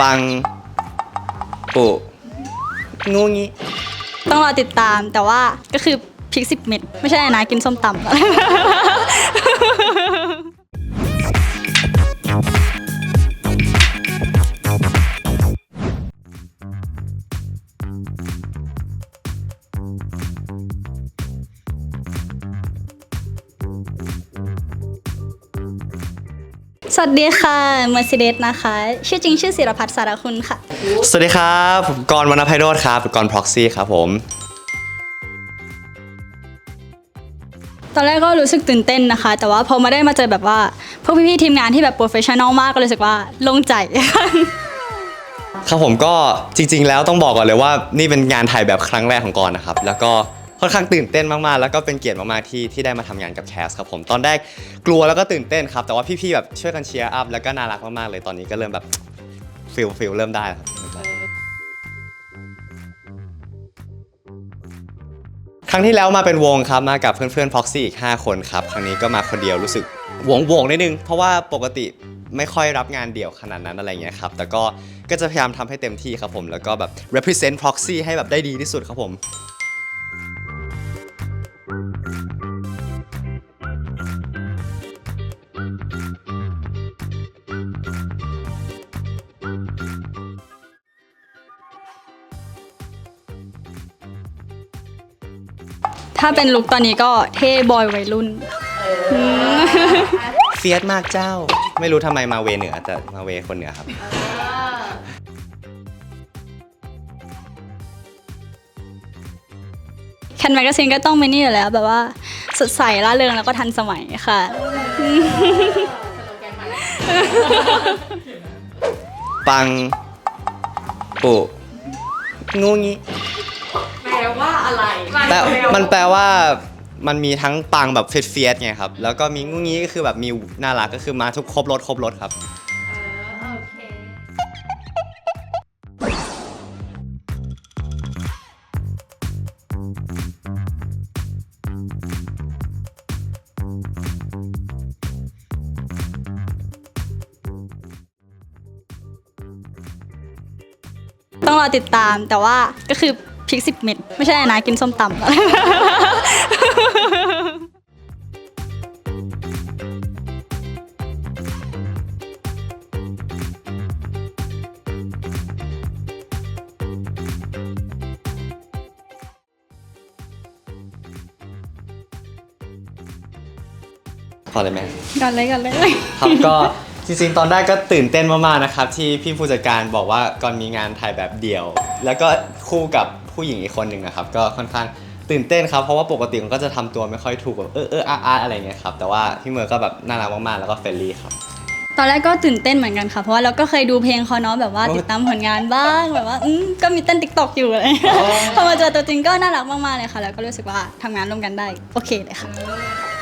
ปังปุงูงี้ต้องรอติดตามแต่ว่าก็คือพริกสิบเม็ดไม่ใช่นะกินส้มตำ สวัสดีค่ะ Mercedes นะคะ ชื่อจริงชื่อศิรพัฒน์สารคุณค่ะ สวัสดีครับผมกรณ์วรรณไพโรธครับกรพ็อกซี่ครับผมตอนแรกก็รู้สึกตื่นเต้นนะคะ แต่ว่าพอมาได้มาเจอแบบว่าพวกพี่ๆทีมงานที่แบบโปรเฟชชั่นอลมากก็รู้สึกว่าโล่งใจ ครับผมก็จริง ๆ แล้วต้องบอกก่อนเลยว่านี่เป็นงานถ่ายแบบครั้งแรกของกรณ์นะครับ แล้วก็ ค่อนข้างตื่นเต้นมากๆ แล้วก็เป็นเกียรติมากๆที่ที่ได้มาทำงานกับแคสครับผมตอนแรกกลัวแล้วก็ตื่นเต้นครับ แต่ว่าพี่ๆแบบช่วยกันเชียร์อัพแล้วก็น่ารักมากๆเลยตอนนี้ก็เริ่มแบบฟิลฟิลเริ่มได้ครับครั้งที่แล้วมาเป็นวงครับมากับเพื่อนๆ Proxy อีก 5 คนครับ ครั้งนี้ก็มาคนเดียวรู้สึกวงหวงๆนิดนึง เพราะว่าปกติไม่ค่อยรับงานเดี่ยวขนาดนั้นอะไรเงี้ยครับ แต่ก็ก็จะพยายามทำให้เต็มที่ครับผมแล้วก็แบบ represent Proxy ให้แบบได้ดีที่สุดครับผม ถ้าเป็นลุคตอนนี้ก็เท่บอยวัยรุ่นเฟียสมากเจ้า ไม่รู้ทำไมมาเวเหนือแต่มาเวคนเหนือครับ แคนแมกซีนก็ต้องเป็นนี่อยู่แล้วแบบว่าสดใสร่าเริงแล้วก็ทันสมัยค่ะ ปังปุงูงี้แปล ว่าอะไรแต่มันแปลว่ามันมีทั้งปังแบบเฟียสเฟียสไงครับ แล้วก็มีงูงี้ก็คือแบบมีน่ารักก็คือมาทุกครบรถครบรถครับโอเคต้องรอติดตามแต่ว่าก็คือ พริกสิบเม็ดไม่ใช่นะกินส้มตำ พอเลยไหมกันเลยกันเลย ครับก็จริงๆ ตอนแรกก็ตื่นเต้นมากๆนะครับ ที่พี่ผู้จัดการบอกว่าก่อนมีงานถ่ายแบบเดี่ยว แล้วก็คู่กับ ผู้หญิงอีกคนหนึ่งนะครับก็ค่อนข้างตื่นเต้นครับเพราะว่าปกติมันก็จะทำตัวไม่ค่อยถูกแบบเออเอออาอาอะไรเงี้ยครับแต่ว่าพี่เมอร์ก็แบบน่ารักมากๆแล้วก็เฟรนลี่ครับ ตอนแรกก็ตื่นเต้นเหมือนกันค่ะ เพราะว่าเราก็เคยดูเพลงเขาเนาะแบบว่าโอ้ติดตามผลงานบ้างแบบว่าอืมก็มีเต้นติ๊กตอกอยู่อะไรอย่างเงี้ยอ๋อพอมาเจอตัวจริงก็น่ารักมากๆเลยค่ะ แล้วก็รู้สึกว่าทำงานร่วมกันได้โอเคเลยค่ะเออ